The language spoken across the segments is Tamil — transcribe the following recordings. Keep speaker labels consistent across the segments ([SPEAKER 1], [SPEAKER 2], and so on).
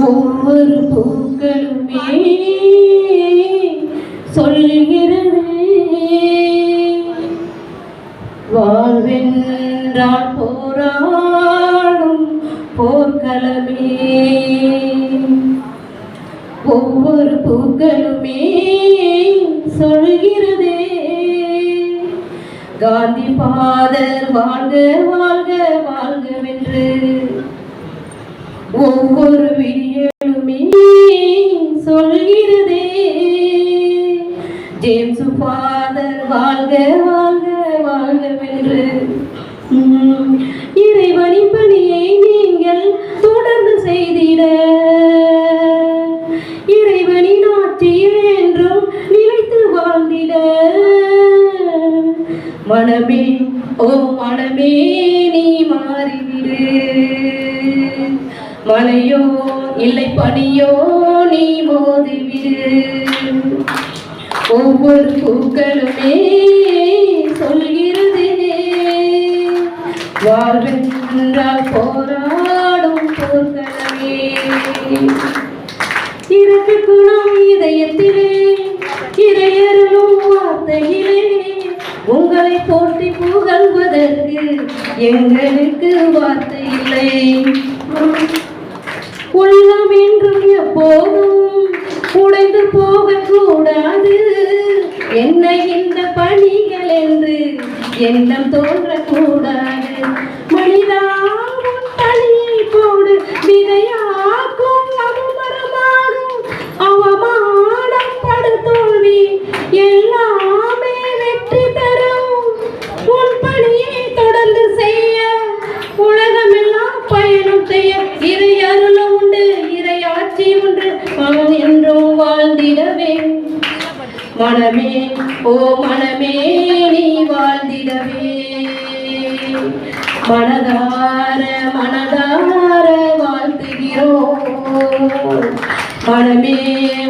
[SPEAKER 1] ஒவ்வொரு பூக்களுமே சொல்கிறது வாழ்வென்றால் போராடும் போர்க்களமே. ஒவ்வொரு பூக்களுமே சொல்கிறதே காந்தி பாதர் வாழ்க வாழ்க வாழ்கவென்று விடியலுமே சொல்கிறதே. ஜேம்ஸ் ஃபாதர் வாழ்க வாழ்க வாழ்கவென்று. உம், இறைவனின் பணியை நீங்கள் தொடர்ந்து செய்திட. இறைவனின் ஆட்சியில் என்றும் நிலைத்து வாழ்ந்திட. மனமே ஓ மனமே நீ மாறிவிடு. மலையோ இல்லை பனியோ நீ மோதிவிடு ஒவ்வொரு பூக்களுமே சொல்கிறதே வாழ்வென்றால் போராடும் போர்களமே இறக்கு குணம் இதயத்திலே. எங்களுக்கு வார்த்தை இல்லை. உள்ளம் என்றும் எப்போதும் உடைந்து போகக்கூடாது என்ன இந்த பணிகள் என்று எண்ணம் தோன்றக்கூடாது. மனமே ஓ மனமே நீ வாழ்ந்திடவே. மனதார மனதார வாழ்த்துகிறோம். மனமே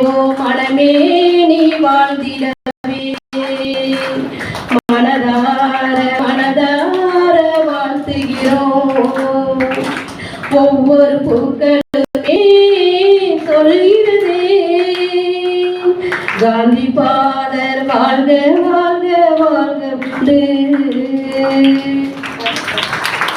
[SPEAKER 1] ஓ மனமே நீ வாழ்ந்திடவே. மனதார மனதார வாழ்த்துகிறோம். ஒவ்வொரு பூக்களுமே காந்தி பாதர் வாழ்க வாழ்க வாழ்க